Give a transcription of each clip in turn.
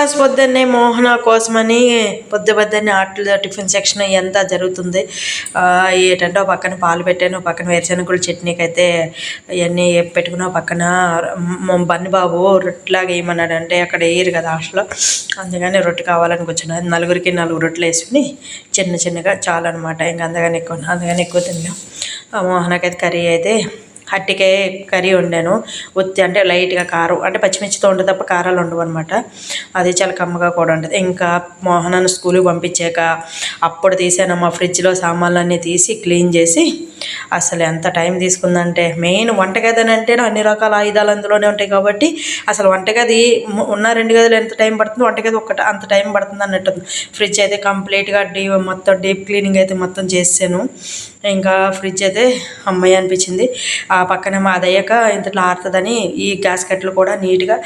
First పొద్దున్నే మోహన కోసమని పొద్దు పొద్దున్నే ఆటలు టిఫిన్ సెక్షన్ ఎంత జరుగుతుంది. ఏంటంటే పక్కన పాలు పెట్టాను పక్కన వేరుశనగల చట్నీకి అయితే ఇవన్నీ పెట్టుకున్నా పక్కన బన్ని బాబు రొట్టెలాగా వేయమన్నాడు అంటే అక్కడ వేయరు కదా హాస్టల్లో అందుకని రొట్టె కావాలని కూర్చున్నాను నలుగురికి నాలుగు రొట్టెలు వేసుకుని చిన్న చిన్నగా చాలు అనమాట ఇంకా అందుకని ఎక్కువ అందుకని ఎక్కువ తిన్నాం. ఆ మోహనకైతే కర్రీ అయితే అట్టికాయ కర్రీ వండాను. ఉత్తి అంటే లైట్గా కారం అంటే పచ్చిమిర్చితో ఉండే తప్ప కారాలు ఉండవు అనమాట అది చాలా కమ్మగా కూడా ఉంటుంది ఇంకా మోహనాన్ని స్కూల్కి పంపించాక అప్పుడు తీసాను మా ఫ్రిడ్జ్లో సామాన్లన్నీ తీసి క్లీన్ చేసి అసలు ఎంత టైం తీసుకుందంటే మెయిన్ వంటగది అని అంటే అన్ని రకాల ఆయుధాలు అందులోనే ఉంటాయి కాబట్టి అసలు వంటగది ఉన్న రెండు గదులు ఎంత టైం పడుతుంది వంటగది ఒక్కటి అంత టైం పడుతుంది అన్నట్టు ఫ్రిడ్జ్ అయితే కంప్లీట్గా డీ మొత్తం డీప్ క్లీనింగ్ అయితే మొత్తం చేసాను ఇంకా ఫ్రిడ్జ్ అయితే అమ్మాయి అనిపించింది. ఆ పక్కన మా అయ్యాక ఇంతట్లో ఆరుతుందని ఈ గ్యాస్ కట్లు కూడా నీట్గా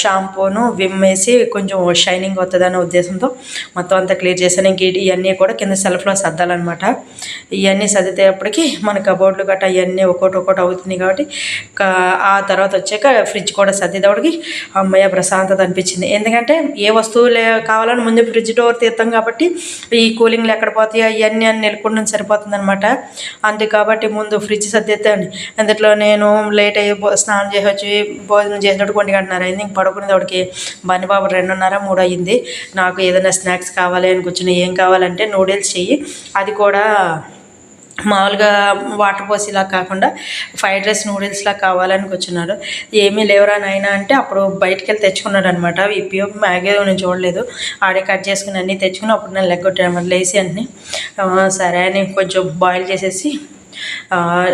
షాంపూను విమ్ వేసి కొంచెం షైనింగ్ వస్తుందనే ఉద్దేశంతో మొత్తం అంతా క్లియర్ చేశాను. ఇంక ఇవన్నీ కూడా కింద సెల్ఫ్లో సర్దాలన్నమాట. ఇవన్నీ సర్దితేపటికి మన కబోర్డులు గట్రా అవన్నీ ఒకటి ఒక్కోటి అవుతున్నాయి కాబట్టి ఆ తర్వాత వచ్చాక ఫ్రిడ్జ్ కూడా సర్దిదవడికి అమ్మయ్య ప్రశాంతత అనిపించింది. ఎందుకంటే ఏ వస్తువులు కావాలని ముందు ఫ్రిడ్జ్ డోర్ తీస్తాం కాబట్టి ఈ కూలింగ్లు ఎక్కడ పోతాయో అవన్నీ అని నెలకొండ సరిపోతుంది అనమాట అంతే కాబట్టి ముందు ఫ్రిడ్జ్ సర్దేస్తాను అందులో నేను లేట్ అయ్యి స్నానం చేసి వచ్చి భోజనం చేసినట్టు కొన్ని గంటన్నర అయింది. ఇంక పడుకునేటోడికి బనిబాబు రెండున్నర మూడు అయింది నాకు ఏదైనా స్నాక్స్ కావాలి అని కూర్చుని ఏం కావాలంటే నూడిల్స్ చెయ్యి. అది కూడా మామూలుగా వాటర్ పోసేలా కాకుండా ఫ్రైడ్ రైస్ నూడిల్స్లా కావాలని కూర్చున్నాడు ఏమీ లేవరా నాయన అంటే అప్పుడు బయటకు వెళ్ళి తెచ్చుకున్నాడు అనమాట ఇప్పియో మ్యాగీ నేను చూడలేదు. ఆడే కట్ చేసుకుని అన్నీ తెచ్చుకుని అప్పుడు నేను లెగ్గొట్టాను లేసి అన్నీ సరే అని కొంచెం బాయిల్ చేసేసి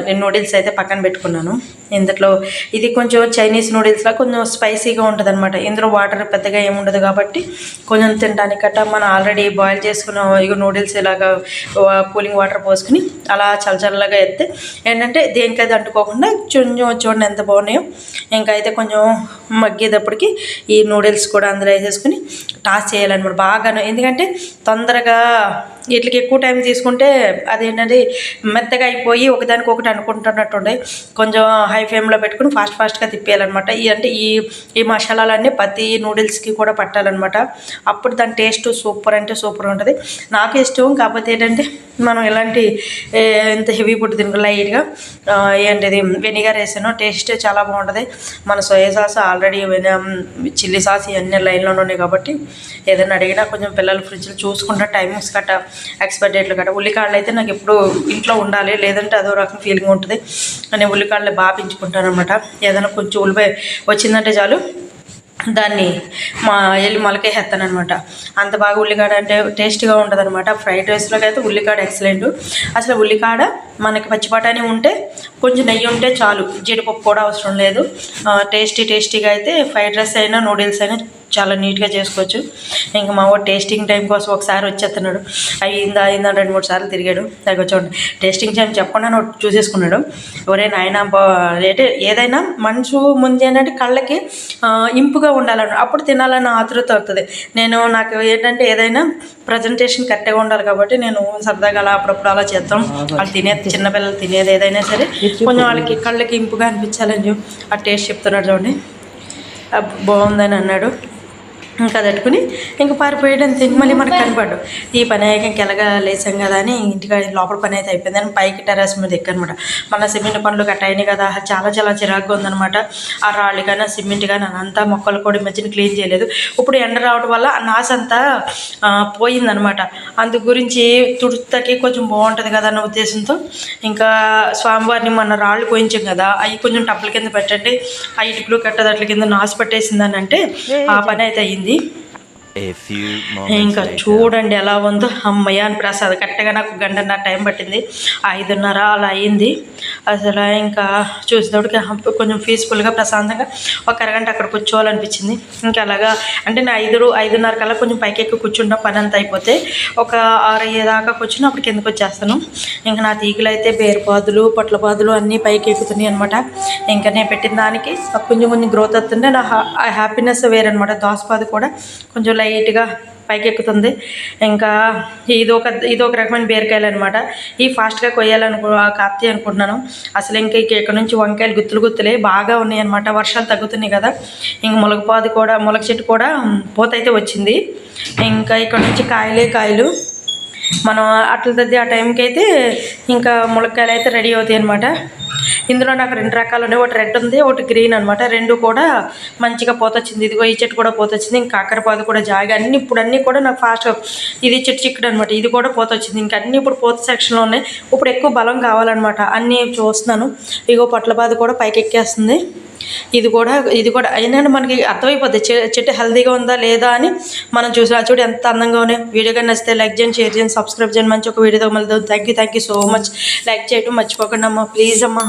నేను నూడిల్స్ అయితే పక్కన పెట్టుకున్నాను. ఇందులో ఇది కొంచెం చైనీస్ నూడిల్స్లా కొంచెం స్పైసీగా ఉంటుంది అనమాట ఇందులో వాటర్ పెద్దగా ఏముండదు కాబట్టి కొంచెం తినడానికి గట్టా మనం ఆల్రెడీ బాయిల్ చేసుకున్న ఇక నూడిల్స్ ఇలాగా కూలింగ్ వాటర్ పోసుకుని అలా చల్లచల్లగా ఎత్తే ఏంటంటే దేనికైతే అంటుకోకుండా కొంచెం చూడండి ఎంత బాగున్నాయో. ఇంకా అయితే కొంచెం మగ్గేటప్పటికి ఈ నూడిల్స్ కూడా అందులో వేసేసుకుని టాస్ చేయాలన్నమాట బాగాను. ఎందుకంటే తొందరగా వీటికి ఎక్కువ టైం తీసుకుంటే అదేంటంటే మెత్తగా అయిపోయి ఒకదానికి ఒకటి అనుకుంటున్నట్టు ఉండే కొంచెం హై ఫ్లేమ్లో పెట్టుకుని ఫాస్ట్ ఫాస్ట్గా తిప్పేయాలన్నమాట. ఈ అంటే ఈ ఈ మసాలాలన్నీ ప్రతి నూడిల్స్కి కూడా పట్టాలన్నమాట. అప్పుడు దాని టేస్ట్ సూపర్ అంటే సూపర్ ఉంటుంది. నాకు ఇష్టం కాకపోతే ఏంటంటే మనం ఎలాంటి ఎంత హెవీ ఫుడ్ తినక లైట్గా ఏంటిది వెనిగర్ వేసాను టేస్ట్ చాలా బాగుంటుంది. మన soya sauce already chilli sauce ఇవన్నీ లైన్లోనే ఉన్నాయి కాబట్టి ఏదైనా అడిగినా కొంచెం పిల్లలు ఫ్రిడ్జ్లో చూసుకుంటా టైమింగ్స్ గట్ట ఎక్స్పైర్ డేట్లు గట్ట ఉల్లికాడలు అయితే నాకు ఎప్పుడు ఇంట్లో ఉండాలి లేదంటే అదో రకం ఫీలింగ్ ఉంటుంది. నేను ఉల్లికాడలు బాగా పెంచుకుంటాను అనమాట ఏదైనా కొంచెం ఉల్లిపాయ వచ్చిందంటే చాలు దాన్ని మా వెళ్ళి మొలకేసేస్తాను అనమాట అంత బాగా ఉల్లికాడ అంటే టేస్ట్గా ఉంటుంది అనమాట ఫ్రైడ్ రైస్లోకి అయితే ఉల్లికాడ ఎక్సలెంట్. అసలు ఉల్లికాడ మనకి పచ్చి ఉంటే కొంచెం నెయ్యి ఉంటే చాలు. జీడిపప్పు కూడా అవసరం లేదు. టేస్టీ టేస్టీగా అయితే ఫ్రైడ్ రైస్ అయినా నూడిల్స్ అయినా చాలా నీట్గా చేసుకోవచ్చు. ఇంకా మా వాడు టేస్టింగ్ టైం కోసం ఒకసారి వచ్చేస్తున్నాడు అయిందా అయిందా రెండు మూడు సార్లు తిరిగాడు. దగ్గర చూడండి. టేస్టింగ్ టైం చెప్పకుండా చూసేసుకున్నాడు. ఎవరే నాయన అంటే ఏదైనా మనసు ముందు ఏంటంటే కళ్ళకి ఇంపుగా ఉండాలని అప్పుడు తినాలన్న ఆతృత అవుతుంది నేను నాకు ఏంటంటే ఏదైనా ప్రజెంటేషన్ కరెక్ట్గా ఉండాలి కాబట్టి నేను సరదాగా అలా అప్పుడప్పుడు అలా చేద్దాం. వాళ్ళు తినే చిన్నపిల్లలు తినేది ఏదైనా సరే కొంచెం వాళ్ళకి కళ్ళకి ఇంపుగా అనిపించాలని ఆ టేస్ట్ చెప్తున్నాడు చూడండి. బాగుందని అన్నాడు. ఇంకా తట్టుకుని ఇంకా పారిపోయాడు అంతే ఇంక మళ్ళీ మనకు కనపడ్డు. ఈ పని అయ్యాక ఇంక ఎలాగా లేచాం కదా అని ఇంటికాడ లోపల పని అయితే అయిపోయింది. అని పైకి టెరాస్ మీద ఎక్కనమాట. మన సిమెంట్ పనులు అయినాయి కదా. చాలా చాలా చిరాకుగా ఉందన్నమాట. ఆ రాళ్ళు కానీ సిమెంట్ కానీ అంతా మొక్కలు కూడా మధ్యన క్లీన్ చేయలేదు. ఇప్పుడు ఎండ రావడం వల్ల ఆ నాసు అంతా పోయిందనమాట అందు గురించి తుడుతకి కొంచెం బాగుంటుంది కదా అన్న ఉద్దేశంతో ఇంకా స్వామివారిని మన రాళ్ళు పోయించాం కదా. అవి కొంచెం టబ్బల కింద పెట్టండి. ఆ ఇటుకలు కట్టదట్ల కింద నాసు పట్టేసిందని అంటే ఆ పని అయితే అయ్యింది yeah ఇంకా. చూడండి ఎలా ఉందో. అమ్మయ్య అని ప్రసాద్ కరెక్ట్గా నాకు గంటన్నర టైం పట్టింది. ఐదున్నర అలా అయింది. అసలు ఇంకా చూసేటప్పటికి కొంచెం పీస్ఫుల్గా ప్రశాంతంగా ఒక అరగంట అక్కడ కూర్చోవాలనిపించింది. ఇంకా అలాగా అంటే నేను ఐదు ఐదున్నర కల్లా కొంచెం పైకి ఎక్కి కూర్చుంటాం పని అంతా అయిపోతే ఒక ఆరు అయ్యేదాకా కూర్చుని అప్పుడు కిందకు వచ్చేస్తాను. ఇంకా నా తీగలు అయితే బేరుపాదులు పొట్లపాదులు అన్నీ పైకి ఎక్కుతున్నాయి అనమాట ఇంకా నేను పెట్టిన దానికి కొంచెం కొంచెం గ్రోత్ అవుతుంటే నా హ్యాపీనెస్ వేరనమాట దోసపాదు కూడా కొంచెం లైట్గా పైకెక్కుతుంది. ఇంకా ఇది ఒక ఇది ఒక రకమైన బీరకాయలు అనమాట ఈ ఫాస్ట్గా కొయ్యాలనుకో కాపుతాయి అనుకుంటున్నాను. అసలు ఇంకా ఇక ఇక్కడ నుంచి వంకాయలు గుత్తులు గుత్తులే బాగా ఉన్నాయి అనమాట వర్షాలు తగ్గుతున్నాయి కదా. ఇంక ములగపాది కూడా ములగ చెట్టు కూడా పూత అయితే వచ్చింది. ఇంకా ఇక్కడ నుంచి కాయలే కాయలు. మనం అట్ల తద్ది ఆ టైంకి అయితే ఇంకా ములక్కాయలు అయితే రెడీ అవుతాయి అనమాట ఇందులో నాకు రెండు రకాలు ఉన్నాయి. ఒకటి రెడ్ ఉంది ఒకటి గ్రీన్ అనమాట రెండు కూడా మంచిగా పోతొచ్చింది. ఇదిగో ఈ చెట్టు కూడా పోతొచ్చింది. ఇంకా కాకరపాదు కూడా జాగా. అన్ని ఇప్పుడు అన్నీ కూడా నాకు ఫాస్ట్ ఇది చెట్టు చిక్కుడు అనమాట ఇది కూడా పోతొచ్చింది. ఇంకా అన్నీ ఇప్పుడు పోత సెక్షన్లో ఉన్నాయి. ఇప్పుడు ఎక్కువ బలం కావాలన్నమాట. అన్నీ చూస్తున్నాను. ఇగో పొట్లపాదు కూడా పైకి ఎక్కేస్తుంది ఇది కూడా ఇది కూడా అయినా మనకి అర్థమైపోద్ది. చెట్టు హెల్తీగా ఉందా లేదా అని మనం చూసిన చూడు ఎంత అందంగా ఉన్నాయి వీడియో కానీ నచ్చితే లైక్ చేయండి షేర్ చేయండి సబ్స్క్రైబ్ చేయండి. మంచి ఒక వీడియోతో మళ్ళీ thank you thank you so much. Like చేయడం మర్చిపోకండి అమ్మా. ప్లీజ్ అమ్మా.